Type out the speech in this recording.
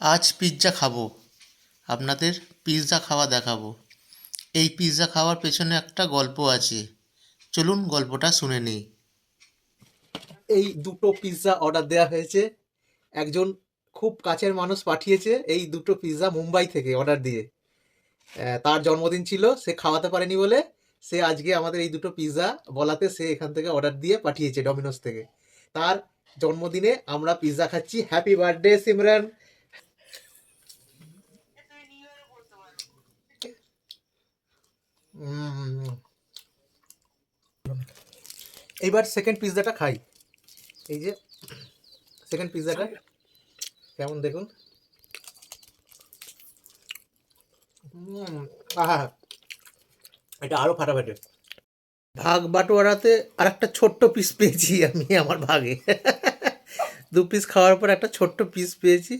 আজ পিৎজা খাব। আপনাদের পিৎজা খাওয়া দেখাবো। এই পিৎজা খাওয়ার পেছনে একটা গল্প আছে। চলুন গল্পটা শুনে নিই। এই দুটো পিৎজা অর্ডার দেওয়া হয়েছে। একজন খুব কাছের মানুষ পাঠিয়েছে এই দুটো পিৎজা মুম্বাই থেকে অর্ডার দিয়ে। তার জন্মদিন ছিল, সে খাওয়াতে পারেনি বলে সে আজকে আমাদের এই দুটো পিৎজা বলাতে সে এখান থেকে অর্ডার দিয়ে পাঠিয়েছে ডমিনোস থেকে। তার জন্মদিনে আমরা পিৎজা খাচ্ছি। হ্যাপি বার্থডে সিমরান এইবার সেকেন্ড পিৎজাটা খাই। এই যে সেকেন্ড পিৎজাটা কেমন দেখুন? আহা। এটা আরও ফাটাফাটি। ভাগ বাটোয়ারাতে আর একটা ছোট্ট পিস পেয়েছি আমি আমার ভাগে। দু পিস খাওয়ার পর একটা ছোট্ট পিস পেয়েছি।